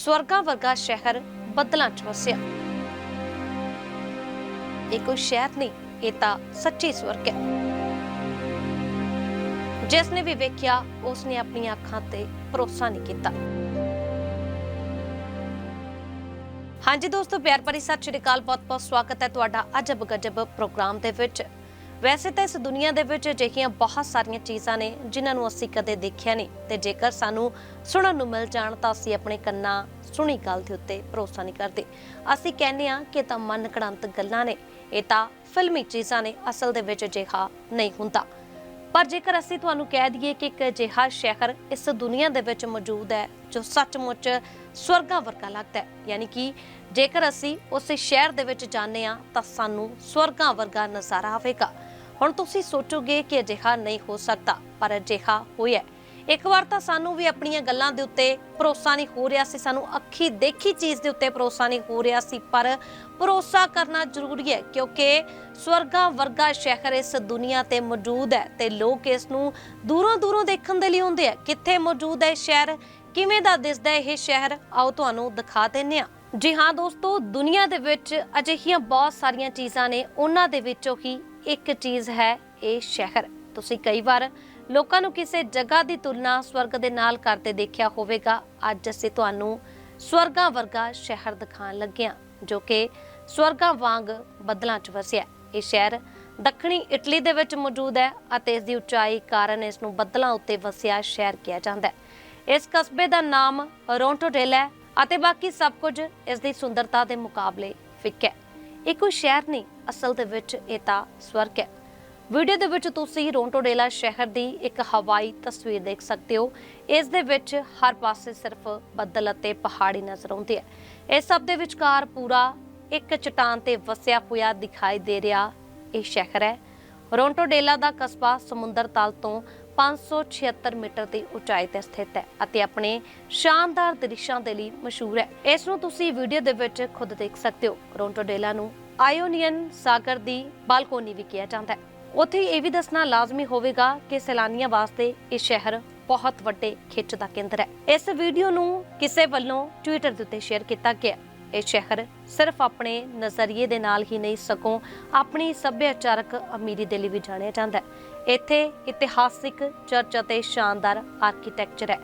ਸਵਰਗਾਂ ਵਰਗਾ ਸ਼ਹਿਰ ਬੱਦਲਾਂ 'ਚ ਵਸਿਆ। ਇਹ ਕੋਈ ਸ਼ਹਿਰ ਨਹੀਂ, ਇਹ ਤਾਂ ਸੱਚੀ ਸਵਰਗ ਹੈ। ਜਿਸ ਨੇ ਵੀ ਵੇਖਿਆ ਉਸ ਨੇ ਆਪਣੀਆਂ ਅੱਖਾਂ ਤੇ ਭਰੋਸਾ ਨਹੀਂ ਕੀਤਾ। ਹਾਂਜੀ ਦੋਸਤੋ, ਪਿਆਰ ਭਰੀ ਸਤਿ ਸ਼੍ਰੀ ਅਕਾਲ, ਬਹੁਤ-ਬਹੁਤ ਸਵਾਗਤ ਹੈ ਤੁਹਾਡਾ ਅਜਬ ਗਜਬ ਪ੍ਰੋਗਰਾਮ ਦੇ ਵਿੱਚ। ਵੈਸੇ ਤਾਂ ਇਸ ਦੁਨੀਆ ਦੇ ਵਿੱਚ ਅਜਿਹੀਆਂ ਬਹੁਤ ਸਾਰੀਆਂ ਚੀਜ਼ਾਂ ਨੇ ਜਿਨ੍ਹਾਂ ਨੂੰ ਅਸੀਂ ਕਦੇ ਦੇਖਿਆ ਨਹੀਂ। ਤੇ ਜੇਕਰ ਸਾਨੂੰ ਸੁਣਨ ਨੂੰ ਮਿਲ ਜਾਣ ਤਾਂ ਅਸੀਂ ਆਪਣੇ ਕੰਨਾਂ ਸੁਣੀ ਗੱਲ ਦੇ ਉੱਤੇ ਭਰੋਸਾ ਨਹੀਂ ਕਰਦੇ। ਅਸੀਂ ਕਹਿੰਦੇ ਆ ਕਿ ਤਾਂ ਮਨ ਘੜੰਤ ਗੱਲਾਂ ਨੇ। ਇਹ ਤਾਂ ਫਿਲਮੀ ਚੀਜ਼ਾਂ ਨੇ, ਅਸਲ ਦੇ ਵਿੱਚ ਅਜਿਹਾ ਨਹੀਂ ਹੁੰਦਾ। ਪਰ ਜੇਕਰ ਅਸੀਂ ਤੁਹਾਨੂੰ ਕਹਿ ਦਈਏ ਕਿ ਇੱਕ ਅਜਿਹਾ ਸ਼ਹਿਰ ਇਸ ਦੁਨੀਆ ਦੇ ਵਿੱਚ ਮੌਜੂਦ ਹੈ ਜੋ ਸੱਚਮੁੱਚ ਸਵਰਗਾਂ ਵਰਗਾ ਲੱਗਦਾ ਹੈ। ਯਾਨੀ ਕਿ ਜੇਕਰ ਅਸੀਂ ਉਸ ਸ਼ਹਿਰ ਦੇ ਵਿੱਚ ਜਾਂਦੇ ਆ ਤਾਂ ਸਾਨੂੰ ਸਵਰਗਾਂ ਵਰਗਾ ਨਜ਼ਾਰਾ ਆਵੇਗਾ। ਹੁਣ ਤੁਸੀਂ ਸੋਚੋਗੇ ਕਿ ਅਜਿਹਾ ਨਹੀਂ ਹੋ ਸਕਦਾ, ਪਰ ਅਜਿਹਾ ਹੋਇਆ ਇੱਕ ਵਾਰ ਤਾਂ ਸਾਨੂੰ ਵੀ ਆਪਣੀਆਂ ਗੱਲਾਂ ਦੇ ਉੱਤੇ ਭਰੋਸਾ ਨਹੀਂ ਹੋ ਰਿਹਾ ਸੀ, ਸਾਨੂੰ ਅੱਖੀ ਦੇਖੀ ਚੀਜ਼ ਦੇ ਉੱਤੇ ਭਰੋਸਾ ਨਹੀਂ ਹੋ ਰਿਹਾ ਸੀ, ਪਰ ਭਰੋਸਾ ਕਰਨਾ ਜ਼ਰੂਰੀ ਹੈ, ਕਿਉਂਕਿ ਸਵਰਗਾਂ ਵਰਗਾ ਸ਼ਹਿਰ ਇਸ ਦੁਨੀਆ ਤੇ ਮੌਜੂਦ ਹੈ ਤੇ ਲੋਕ ਇਸ ਨੂੰ ਦੂਰੋਂ ਦੂਰੋਂ ਦੇਖਣ ਦੇ ਲਈ ਆਉਂਦੇ ਆ। ਕਿੱਥੇ ਮੌਜੂਦ ਹੈ ਸ਼ਹਿਰ? ਕਿਵੇਂ ਦਾ ਦਿਸਦਾ ਹੈ ਇਹ ਸ਼ਹਿਰ? ਆਓ ਤੁਹਾਨੂੰ ਦਿਖਾ ਦਿੰਨੇ ਆ ਜੀ ਹਾਂ ਦੋਸਤੋ, ਦੁਨੀਆ ਦੇ ਵਿੱਚ ਅਜਿਹੀਆਂ ਬਹੁਤ ਸਾਰੀਆਂ ਚੀਜ਼ਾਂ ਨੇ, ਉਹਨਾਂ ਦੇ ਵਿੱਚੋਂ ਹੀ ਇੱਕ ਚੀਜ਼ ਹੈ, ਇਹ ਸ਼ਹਿਰ। ਤੁਸੀਂ ਕਈ ਵਾਰ ਲੋਕਾਂ ਨੂੰ ਕਿਸੇ ਜਗ੍ਹਾ ਦੀ ਤੁਲਨਾ ਸਵਰਗ ਦੇ ਨਾਲ ਕਰਦੇ ਦੇਖਿਆ ਹੋਵੇਗਾ। ਅੱਜ ਅਸੀਂ ਤੁਹਾਨੂੰ ਸਵਰਗਾਂ ਵਰਗਾ ਸ਼ਹਿਰ ਦਿਖਾਉਣ ਲੱਗੇ ਹਾਂ, ਜੋ ਕਿ ਸਵਰਗਾਂ ਵਾਂਗ ਬੱਦਲਾਂ 'ਚ ਵਸਿਆ ਇਹ ਸ਼ਹਿਰ ਦੱਖਣੀ ਇਟਲੀ ਦੇ ਵਿੱਚ ਮੌਜੂਦ ਹੈ ਅਤੇ ਇਸ ਦੀ ਉਚਾਈ ਕਾਰਨ ਇਸ ਨੂੰ ਬੱਦਲਾਂ ਉੱਤੇ ਵਸਿਆ ਸ਼ਹਿਰ ਕਿਹਾ ਜਾਂਦਾ ਹੈ। ਇਸ ਕਸਬੇ ਦਾ ਨਾਮ ਰੋਂਟੋਡੇਲਾ ਹੈ ਅਤੇ ਬਾਕੀ ਸਭ ਕੁਝ ਇਸ ਦੀ ਸੁੰਦਰਤਾ ਦੇ ਮੁਕਾਬਲੇ ਫਿੱਕਾ ਹੈ। ਇਹ ਕੋਈ ਸ਼ਹਿਰ ਨਹੀਂ, ਅਸਲ ਦੇ ਵਿੱਚ ਇਹ ਤਾਂ ਸਵਰਗ ਹੈ। ਵੀਡੀਓ ਦੇ ਵਿੱਚ ਤੁਸੀਂ ਰੋਂਟੋਡੇਲਾ ਸ਼ਹਿਰ ਦੀ ਇੱਕ ਹਵਾਈ ਤਸਵੀਰ ਦੇਖ ਸਕਦੇ ਹੋ। ਇਸ ਦੇ ਵਿੱਚ ਹਰ ਪਾਸੇ ਸਿਰਫ ਬੱਦਲ ਅਤੇ ਪਹਾੜੀ ਨਜ਼ਰ ਆਉਂਦੇ ਹੈ ਇਸ ਸਭ ਦੇ ਵਿਚਕਾਰ ਪੂਰਾ ਇੱਕ ਚਟਾਨ ਤੇ ਵਸਿਆ ਹੋਇਆ ਦਿਖਾਈ ਦੇ ਰਿਹਾ ਇਹ ਸ਼ਹਿਰ ਹੈ। ਰੋਂਟੋਡੇਲਾ ਦਾ ਕਸਬਾ ਸਮੁੰਦਰ ਤਲ ਤੋਂ 576 ਮੀਟਰ ਦੀ ਉਚਾਈ ਤੇ ਸਥਿਤ ਹੈ ਅਤੇ ਆਪਣੇ ਸ਼ਾਨਦਾਰ ਦ੍ਰਿਸ਼ਾਂ ਦੇ ਲਈ ਮਸ਼ਹੂਰ ਹੈ। ਇਸ ਨੂੰ ਤੁਸੀਂ ਵੀਡੀਓ ਦੇ ਵਿੱਚ ਖੁਦ ਦੇਖ ਸਕਦੇ ਹੋ। ਰੋਂਟੋਡੇਲਾ ਨੂੰ ਆਇਓਨੀਅਨ ਸਾਗਰ ਦੀ ਬਾਲਕੋਨੀ ਵੀ ਕਿਹਾ ਜਾਂਦਾ ਹੈ। ਉੱਥੇ ਇਹ ਵੀ ਦੱਸਣਾ ਲਾਜ਼ਮੀ ਹੋਵੇਗਾ ਕਿ ਸੈਲਾਨੀਆਂ ਵਾਸਤੇ ਇਹ ਸ਼ਹਿਰ ਬਹੁਤ ਵੱਡੇ ਖਿੱਚ ਦਾ ਕੇਂਦਰ ਹੈ। ਇਸ ਵੀਡੀਓ ਨੂੰ ਕਿਸੇ ਵੱਲੋਂ ਟਵਿੱਟਰ ਦੇ ਉੱਤੇ ਸ਼ੇਅਰ ਕੀਤਾ ਗਿਆ। ਇਹ ਸ਼ਹਿਰ ਸਿਰਫ ਆਪਣੇ ਨਜ਼ਰੀਏ ਦੇ ਨਾਲ ਹੀ ਨਹੀਂ ਸਕੋ ਆਪਣੀ ਸੱਭਿਆਚਾਰਕ ਅਮੀਰੀ ਦੇ ਲਈ ਵੀ ਜਾਣਿਆ ਜਾਂਦਾ ਹੈ। ਇੱਥੇ ਇਤਿਹਾਸਿਕ ਚਰਚ ਅਤੇ ਸ਼ਾਨਦਾਰ ਆਰਕੀਟੈਕਚਰ ਹੈ।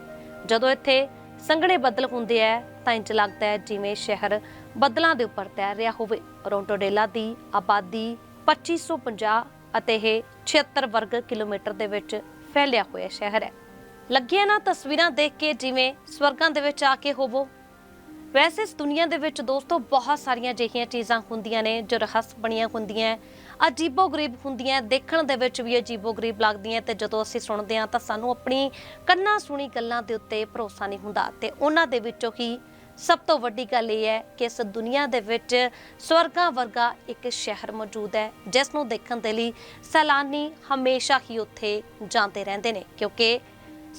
ਜਦੋਂ ਇੱਥੇ ਸੰਘਣੇ ਬੱਦਲ ਹੁੰਦੇ ਆ, ਤਾਂ ਇੰਜ ਲੱਗਦਾ ਹੈ ਜਿਵੇਂ ਸ਼ਹਿਰ ਬੱਦਲਾਂ ਦੇ ਉੱਪਰ ਤੈਰ ਰਿਹਾ ਹੋਵੇ। ਰੋਂਟੋਡੇਲਾ ਦੀ ਆਬਾਦੀ 2550 ਅਤੇ ਇਹ 76 ਵਰਗ ਕਿਲੋਮੀਟਰ ਦੇ ਵਿੱਚ ਫੈਲਿਆ ਹੋਇਆ ਸ਼ਹਿਰ ਹੈ। ਲੱਗਿਆ ਨਾ ਤਸਵੀਰਾਂ ਦੇਖ ਕੇ ਜਿਵੇਂ ਸਵਰਗਾਂ ਦੇ ਵਿੱਚ ਆ ਕੇ ਹੋਵੋ ਵੈਸੇ ਇਸ ਦੁਨੀਆ ਦੇ ਵਿੱਚ ਦੋਸਤੋ ਬਹੁਤ ਸਾਰੀਆਂ ਅਜਿਹੀਆਂ ਚੀਜ਼ਾਂ ਹੁੰਦੀਆਂ ਨੇ ਜੋ ਰਹੱਸ ਬਣੀਆਂ ਹੁੰਦੀਆਂ ਅਜੀਬੋ-ਗਰੀਬ ਹੁੰਦੀਆਂ ਦੇਖਣ ਦੇ ਵਿੱਚ ਵੀ ਅਜੀਬੋ-ਗਰੀਬ ਲੱਗਦੀਆਂ ਤੇ ਜਦੋਂ ਅਸੀਂ ਸੁਣਦੇ ਹਾਂ ਤਾਂ ਸਾਨੂੰ ਆਪਣੀ ਕੰਨਾਂ ਸੁਣੀ ਗੱਲਾਂ ਦੇ ਉੱਤੇ ਭਰੋਸਾ ਨਹੀਂ ਹੁੰਦਾ ਤੇ ਉਹਨਾਂ ਦੇ ਵਿੱਚੋਂ ਹੀ ਸਭ ਤੋਂ ਵੱਡੀ ਗੱਲ ਇਹ ਹੈ ਕਿ ਇਸ ਦੁਨੀਆ ਦੇ ਵਿੱਚ ਸਵਰਗਾ ਵਰਗਾ ਇੱਕ ਸ਼ਹਿਰ ਮੌਜੂਦ ਹੈ ਜਿਸ ਨੂੰ ਦੇਖਣ ਦੇ ਲਈ ਸੈਲਾਨੀ ਹਮੇਸ਼ਾ ਹੀ ਉੱਥੇ ਜਾਂਦੇ ਰਹਿੰਦੇ ਨੇ ਕਿਉਂਕਿ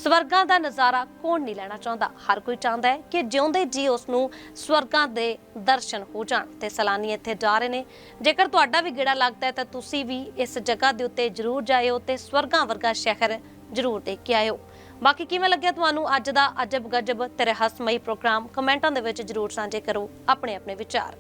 ਸਵਰਗਾਂ ਦਾ ਨਜ਼ਾਰਾ ਕੌਣ ਨਹੀਂ ਲੈਣਾ ਚਾਹੁੰਦਾ? ਹਰ ਕੋਈ ਚਾਹੁੰਦਾ ਹੈ ਕਿ ਜਿਉਂਦੇ ਜੀ ਉਸ ਨੂੰ ਸਵਰਗਾਂ ਦੇ ਦਰਸ਼ਨ ਹੋ ਜਾਣ ਤੇ ਸੈਲਾਨੀ ਇੱਥੇ ਜਾ ਰਹੇ ਨੇ। ਜੇਕਰ ਤੁਹਾਡਾ ਵੀ ਗੇੜਾ ਲੱਗਦਾ ਹੈ ਤਾਂ ਤੁਸੀਂ ਵੀ ਇਸ ਜਗ੍ਹਾ ਦੇ ਉੱਤੇ ਜ਼ਰੂਰ ਜਾਇਓ ਤੇ ਸਵਰਗਾਂ ਵਰਗਾ ਸ਼ਹਿਰ ਜ਼ਰੂਰ ਦੇਖ ਕੇ ਆਇਓ। ਬਾਕੀ ਕਿਵੇਂ ਲੱਗਿਆ ਤੁਹਾਨੂੰ ਅੱਜ ਦਾ ਅਜਬ ਗਜਬ ਤੇ ਰਹੱਸਮਈ ਪ੍ਰੋਗਰਾਮ? ਕਮੈਂਟਾਂ ਦੇ ਵਿੱਚ ਜ਼ਰੂਰ ਸਾਂਝੇ ਕਰੋ ਆਪਣੇ ਆਪਣੇ ਵਿਚਾਰ।